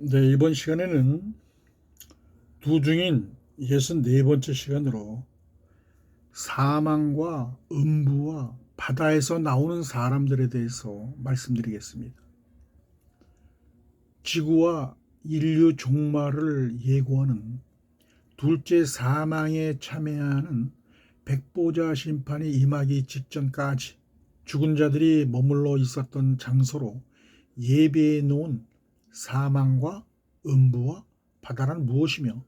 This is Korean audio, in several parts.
네, 이번 시간에는 두 중인 64번째 시간으로 사망과 음부와 바다에서 나오는 사람들에 대해서 말씀드리겠습니다. 지구와 인류 종말을 예고하는 둘째 사망에 참여하는 백보자 심판이 임하기 직전까지 죽은 자들이 머물러 있었던 장소로 예배해 놓은 사망과 음부와 바다란 무엇이며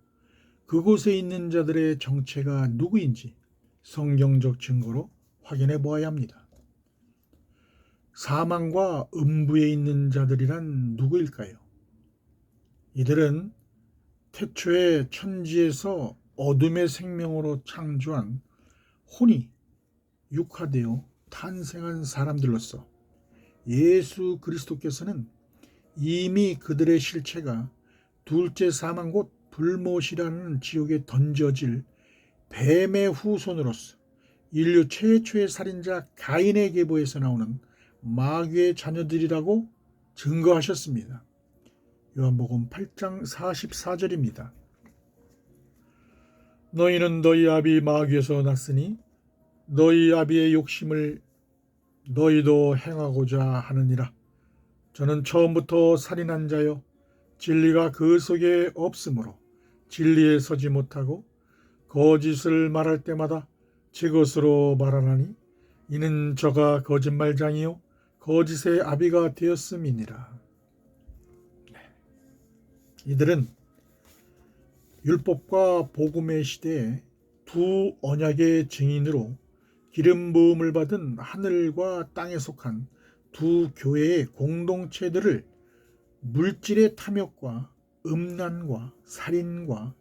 그곳에 있는 자들의 정체가 누구인지 성경적 증거로 확인해 보아야 합니다. 사망과 음부에 있는 자들이란 누구일까요? 이들은 태초에 천지에서 어둠의 생명으로 창조한 혼이 육화되어 탄생한 사람들로서 예수 그리스도께서는 이미 그들의 실체가 둘째 사망 곧 불못이라는 지옥에 던져질 뱀의 후손으로서 인류 최초의 살인자 가인의 계보에서 나오는 마귀의 자녀들이라고 증거하셨습니다. 요한복음 8장 44절입니다. 너희는 너희 아비 마귀에서 났으니 너희 아비의 욕심을 너희도 행하고자 하느니라. 저는 처음부터 살인한 자요 진리가 그 속에 없으므로 진리에 서지 못하고 거짓을 말할 때마다 제 것으로 말하나니 이는 저가 거짓말장이요 거짓의 아비가 되었음이니라. 네. 이들은 율법과 복음의 시대에 두 언약의 증인으로 기름 부음을 받은 하늘과 땅에 속한 두 교회의 공동체들을 물질의 탐욕과 음란과 살인과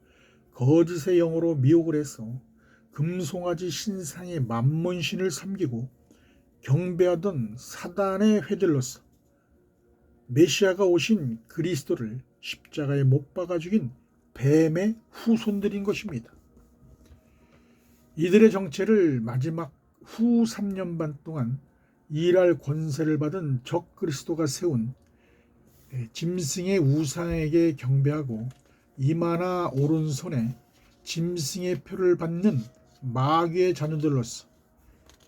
거짓의 영으로 미혹을 해서 금송아지 신상의 만문신을 섬기고 경배하던 사단의 회들로서 메시아가 오신 그리스도를 십자가에 못 박아 죽인 뱀의 후손들인 것입니다. 이들의 정체를 마지막 후 3년 반 동안 일할 권세를 받은 적 그리스도가 세운 짐승의 우상에게 경배하고 이마나 오른손에 짐승의 표를 받는 마귀의 자녀들로서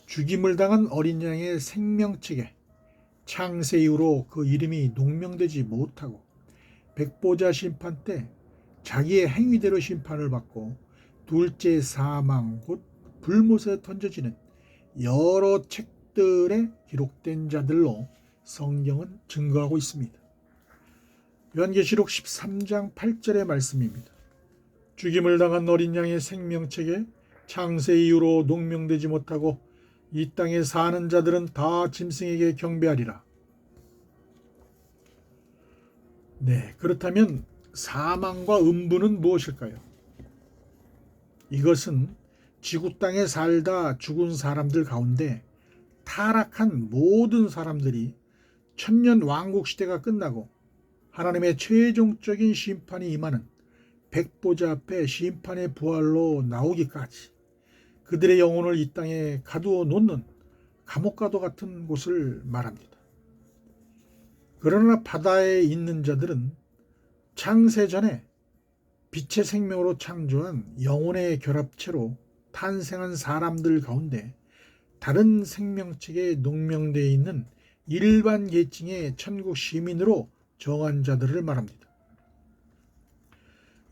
죽임을 당한 어린 양의 생명책에 창세 이후로 그 이름이 농명되지 못하고 백보자 심판 때 자기의 행위대로 심판을 받고 둘째 사망 곧 불못에 던져지는 여러 책 들에 기록된 자들로 성경은 증거하고 있습니다. 요한계시록 13장 8절의 말씀입니다. 죽임을 당한 어린 양의 생명책에 창세 이후로 농명되지 못하고 이 땅에 사는 자들은 다 짐승에게 경배하리라. 네, 그렇다면 사망과 음부는 무엇일까요? 이것은 지구 땅에 살다 죽은 사람들 가운데 타락한 모든 사람들이 천년 왕국 시대가 끝나고 하나님의 최종적인 심판이 임하는 백보자 앞에 심판의 부활로 나오기까지 그들의 영혼을 이 땅에 가두어 놓는 감옥과도 같은 곳을 말합니다. 그러나 바다에 있는 자들은 창세 전에 빛의 생명으로 창조한 영혼의 결합체로 탄생한 사람들 가운데 다른 생명체에 농명되어 있는 일반 계층의 천국 시민으로 정한 자들을 말합니다.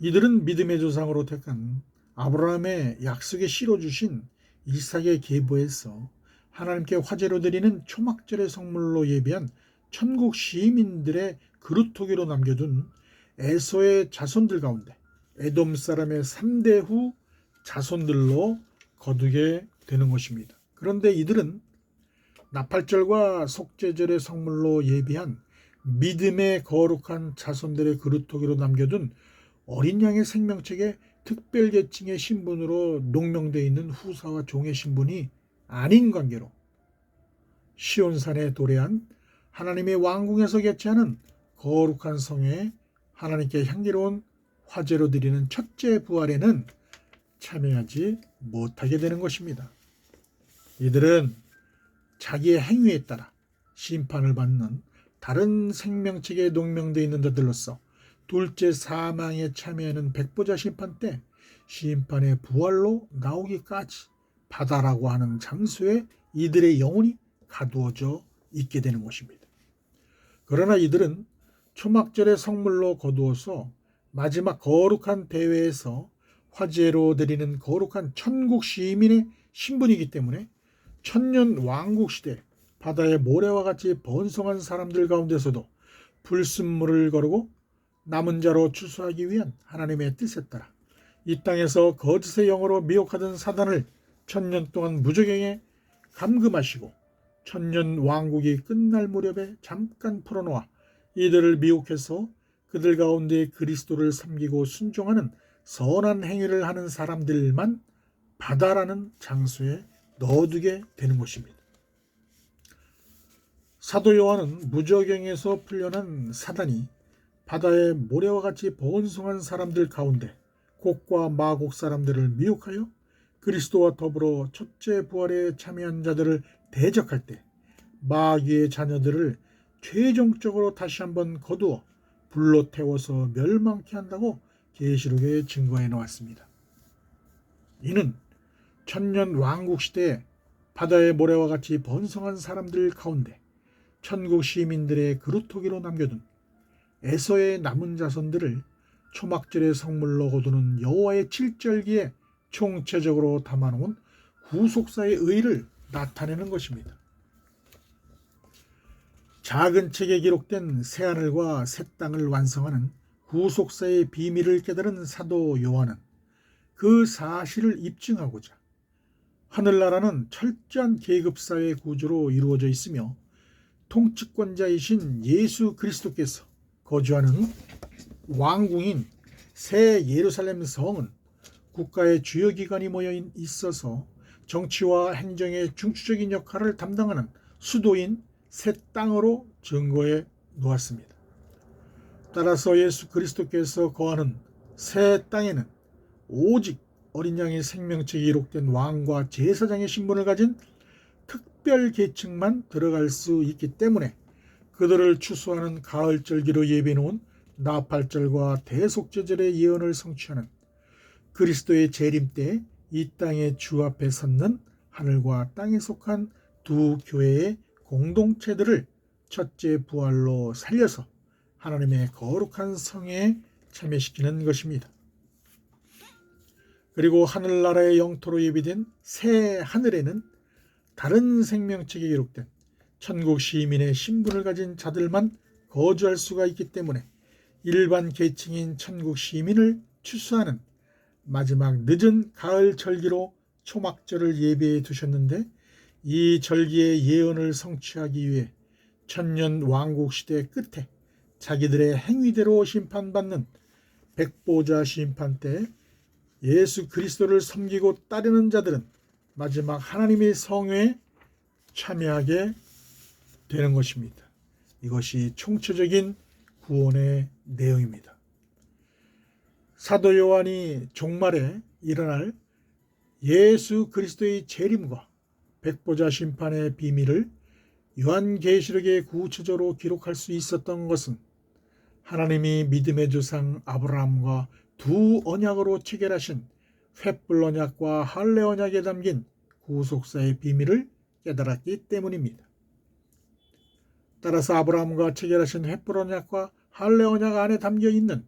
이들은 믿음의 조상으로 택한 아브라함의 약속에 실어주신 이삭의 계보에서 하나님께 화제로 드리는 초막절의 성물로 예비한 천국 시민들의 그루터기로 남겨둔 에서의 자손들 가운데 에돔 사람의 3대 후 자손들로 거두게 되는 것입니다. 그런데 이들은 나팔절과 속죄절의 성물로 예비한 믿음의 거룩한 자손들의 그루터기로 남겨둔 어린 양의 생명책에 특별 계층의 신분으로 농명되어 있는 후사와 종의 신분이 아닌 관계로 시온산에 도래한 하나님의 왕궁에서 개최하는 거룩한 성에 하나님께 향기로운 화제로 드리는 첫째 부활에는 참여하지 못하게 되는 것입니다. 이들은 자기의 행위에 따라 심판을 받는 다른 생명체계에 농명되어 있는 자들로서 둘째 사망에 참여하는 백보자 심판 때 심판의 부활로 나오기까지 바다라고 하는 장소에 이들의 영혼이 가두어져 있게 되는 것입니다. 그러나 이들은 초막절의 성물로 거두어서 마지막 거룩한 대회에서 화제로 드리는 거룩한 천국 시민의 신분이기 때문에 천년 왕국 시대 바다의 모래와 같이 번성한 사람들 가운데서도 불순물을 거르고 남은 자로 추수하기 위한 하나님의 뜻에 따라. 이 땅에서 거짓의 영으로 미혹하던 사단을 천년 동안 무적행에 감금하시고 천년 왕국이 끝날 무렵에 잠깐 풀어놓아 이들을 미혹해서 그들 가운데 그리스도를 섬기고 순종하는 선한 행위를 하는 사람들만 바다라는 장소에 넣어두게 되는 것입니다. 사도 요한은 무적행에서 풀려난 사단이 바다의 모래와 같이 번성한 사람들 가운데 곡과 마곡 사람들을 미혹하여 그리스도와 더불어 첫째 부활에 참여한 자들을 대적할 때 마귀의 자녀들을 최종적으로 다시 한번 거두어 불로 태워서 멸망케 한다고 계시록에 증거해 놓았습니다. 이는 천년 왕국 시대에 바다의 모래와 같이 번성한 사람들 가운데 천국 시민들의 그루터기로 남겨둔 에서의 남은 자손들을 초막절의 성물로 거두는 여호와의 칠절기에 총체적으로 담아놓은 구속사의 의를 나타내는 것입니다. 작은 책에 기록된 새하늘과 새 땅을 완성하는 구속사의 비밀을 깨달은 사도 요한은 그 사실을 입증하고자 하늘나라는 철저한 계급사회 구조로 이루어져 있으며 통치권자이신 예수 그리스도께서 거주하는 왕궁인 새 예루살렘 성은 국가의 주요 기관이 모여 있어서 정치와 행정의 중추적인 역할을 담당하는 수도인 새 땅으로 증거해 놓았습니다. 따라서 예수 그리스도께서 거하는 새 땅에는 오직 어린 양의 생명책이 기록된 왕과 제사장의 신분을 가진 특별 계층만 들어갈 수 있기 때문에 그들을 추수하는 가을절기로 예비해 놓은 나팔절과 대속제절의 예언을 성취하는 그리스도의 재림 때 이 땅의 주 앞에 섰는 하늘과 땅에 속한 두 교회의 공동체들을 첫째 부활로 살려서 하나님의 거룩한 성에 참여시키는 것입니다. 그리고 하늘나라의 영토로 예비된 새 하늘에는 다른 생명책에 기록된 천국 시민의 신분을 가진 자들만 거주할 수가 있기 때문에 일반 계층인 천국 시민을 추수하는 마지막 늦은 가을 절기로 초막절을 예비해 두셨는데 이 절기의 예언을 성취하기 위해 천년 왕국 시대 끝에 자기들의 행위대로 심판받는 백보자 심판 때 예수 그리스도를 섬기고 따르는 자들은 마지막 하나님의 성회에 참여하게 되는 것입니다. 이것이 총체적인 구원의 내용입니다. 사도 요한이 종말에 일어날 예수 그리스도의 재림과 백보자 심판의 비밀을 요한계시록의 구체적으로 기록할 수 있었던 것은 하나님이 믿음의 조상 아브라함과 두 언약으로 체결하신 횃불 언약과 할례 언약에 담긴 구속사의 비밀을 깨달았기 때문입니다. 따라서 아브라함과 체결하신 횃불 언약과 할례 언약 안에 담겨 있는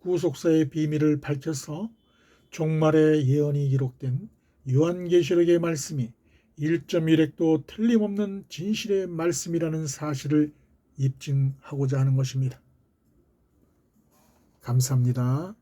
구속사의 비밀을 밝혀서 종말의 예언이 기록된 요한계시록의 말씀이 1.1핵도 틀림없는 진실의 말씀이라는 사실을 입증하고자 하는 것입니다. 감사합니다.